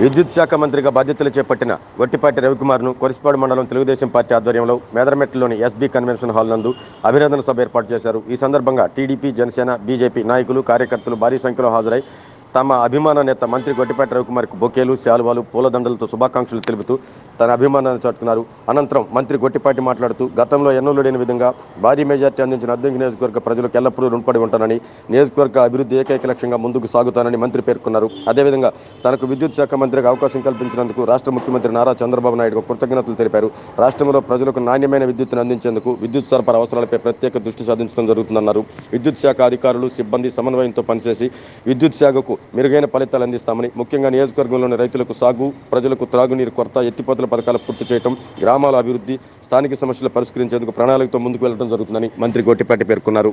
విద్యుత్ శాఖ మంత్రిగా బాధ్యతలు చేపట్టిన గొట్టిపాటి రవికుమార్ను కొరిసిపాడు మండలం తెలుగుదేశం పార్టీ ఆధ్వర్యంలో మేదరమెట్లలోని ఎస్బీ కన్వెన్షన్ హాల్ నందు అభినందన సభ ఏర్పాటు చేశారు. ఈ సందర్భంగా టీడీపీ జనసేన బీజేపీ నాయకులు కార్యకర్తలు భారీ సంఖ్యలో హాజరై తమ అభిమాన నేత మంత్రి గొట్టిపాటి రవికుమార్కి బొకేలు శాలువాలు పూలదండలతో శుభాకాంక్షలు తెలుపుతూ తన అభిమానాన్ని చాటుకున్నారు అనంతరం మంత్రి గొట్టిపాటి మాట్లాడుతూ గతంలో ఎన్నో లేని విధంగా భారీ మెజార్టీ అందించిన అద్దెంకి నియోజకవర్గ ప్రజలకు ఎల్లప్పుడూ రుణపడి ఉంటానని నియోజకవర్గ అభివృద్ధి ఏకైక లక్ష్యంగా ముందుకు సాగుతానని మంత్రి పేర్కొన్నారు. అదేవిధంగా తనకు విద్యుత్ శాఖ మంత్రిగా అవకాశం కల్పించినందుకు రాష్ట్ర ముఖ్యమంత్రి నారా చంద్రబాబు నాయుడుకు కృతజ్ఞతలు తెలిపారు. రాష్ట్రంలో ప్రజలకు నాణ్యమైన విద్యుత్తును అందించేందుకు విద్యుత్ సరఫరా అవసరాలపై ప్రత్యేక దృష్టి సాధించడం జరుగుతుందన్నారు. విద్యుత్ శాఖ అధికారులు సిబ్బంది సమన్వయంతో పనిచేసి విద్యుత్ శాఖకు మెరుగైన ఫలితాలు అందిస్తామని ముఖ్యంగా నియోజకవర్గంలోని రైతులకు సాగు ప్రజలకు త్రాగునీరు కొరత ఎత్తిపోతల పథకాలు పూర్తి చేయడం గ్రామాల అభివృద్ధి స్థానిక సమస్యలు పరిష్కరించేందుకు ప్రణాళికతో ముందుకు వెళ్ళడం జరుగుతుందని మంత్రి గోటిపాటి పేర్కొన్నారు.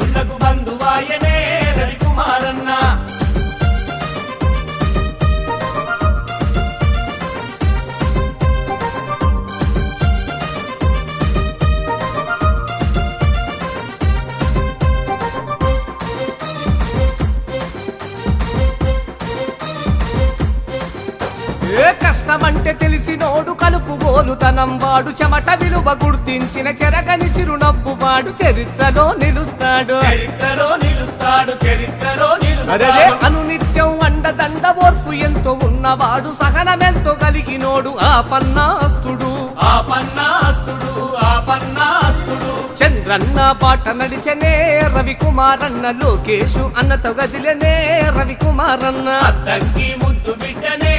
ఏ కష్టమంటే తెలిసినోడు కలుపు తనం వాడు చెమట విలువ గుర్తించిన చెరగని చిరునవ్వు వాడు చరిత్రలో నిలుస్తాడు. చరిత్రలో నిలుస్తాడు చరిత్రలో నిలుస్తాడు. అనునిత్యం అండదండ ఓర్పు ఎంతో ఉన్నవాడు సహనమెంతో కలిగినోడు ఆ పన్నాస్తుడు. ఆ పన్నాస్తుడు ఆ పన్నాస్తుడు. చంద్రన్న పాట నడిచనే రవికుమారన్న లోకేషు అన్నతో గదిలనే రవికుమారన్న. అద్దంకి ముద్దు బిడ్డనే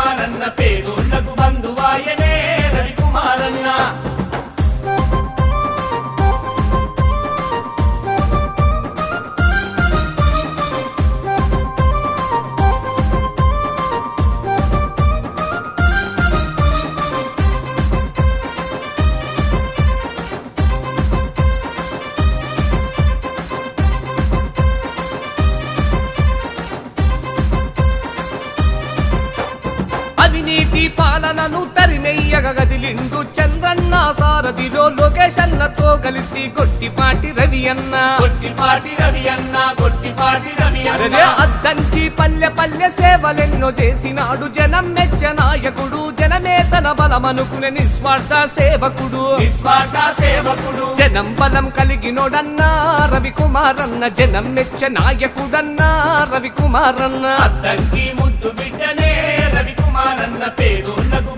రవికుమారన్న పేదోళ్ళకు బంధువాయనే పాలనను తరిమెయ్యగ గదిలిండు చంద్రన్న సారథిలో లోకేష్ అన్నతో కలిసి గొట్టిపాటి రవి అన్న. గొట్టిపాటి రవి అన్న గొట్టిపాటి రవి అన్న. అద్దంకి పల్లె పల్లె సేవలెన్నో చేసినాడు జనం మెచ్చ నాయకుడు జనమే తన బలమనుకునే నిస్వార్థ సేవకుడు. నిస్వార్థ సేవకుడు. జనం బలం కలిగినోడన్నా రవికుమారన్న జనం మెచ్చ నాయకుడన్నా రవికుమారన్న. అద్దంకి ముద్దు బిడ్డనే రవికుమారన్న పేదోళ్ళకు బంధువాయనే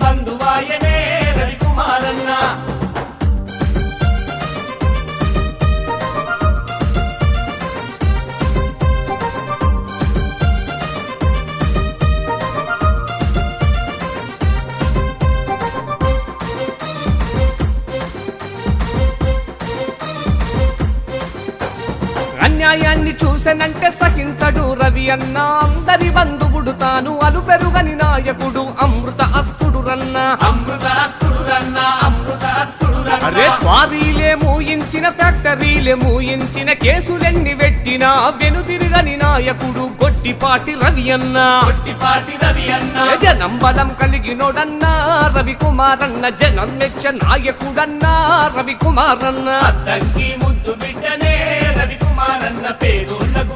అన్యాయాన్ని చూసెనంటే సహించడు రవి అన్న. అందరి బంధువుడు తాను అలు పెరుగని నాయకుడు అమృత అస్తుడు రన్న అమృత అస్తుడు రన్న అమృత అస్తుడు అరే క్వారీలే మూయించిన ఫ్యాక్టరీలే మూయించిన కేసులెన్ని పెట్టినా వెనుదిరగని నాయకుడు గొట్టిపాటి రవి అన్న. గొట్టిపాటి రవి అన్న. జనం బలం కలిగినోడన్నా రవికుమారన్న జనం మెచ్చ నాయకుడన్నా రవికుమారన్న. అద్దంకి ముద్దు బిడ్డనే రవికుమారన్న పేదోళ్ళకు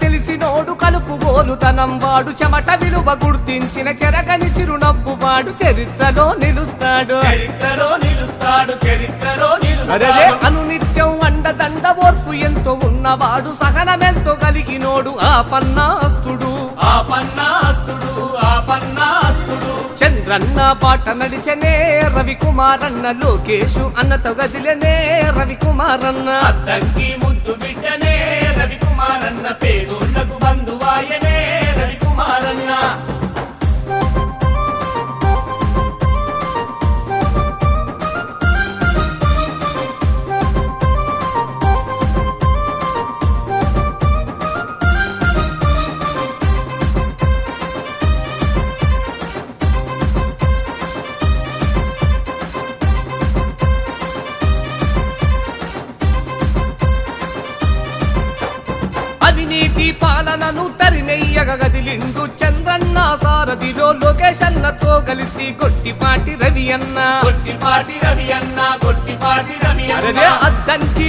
తెలిసినోడు కలుపు బోలుతనం వాడు చెమట విలువ గుర్తించిన చెరగని చిరునవ్వు వాడు చరిత్రలో నిలుస్తాడు. చరిత్రలో నిలుస్తాడు చరిత్రలో నిలుస్తాడు. అనునిత్యం అండదండ ఓర్పు ఎంతో ఉన్నవాడు సహనమెంతో కలిగినోడు ఆ పన్నాస్తుడు. ఆ పన్నాస్తుడు ఆ పన్నాస్తుడు. చంద్రన్న పాట నడిచనే రవికుమారన్న లోకేషు అన్నతో గదిలనే రవికుమారన్న. అద్దంకి ముద్దు బిడ్డనే రవికుమారన్న పేదోళ్ళకు పాలనను తరిమెయ్యగ గదిలిండు చంద్రన్న సారథిలో లోకేష్ అన్నతో కలిసి గొట్టిపాటి రవి అన్న. గొట్టిపాటి రవి అన్న గొట్టిపాటి రవి అన్న. Addanki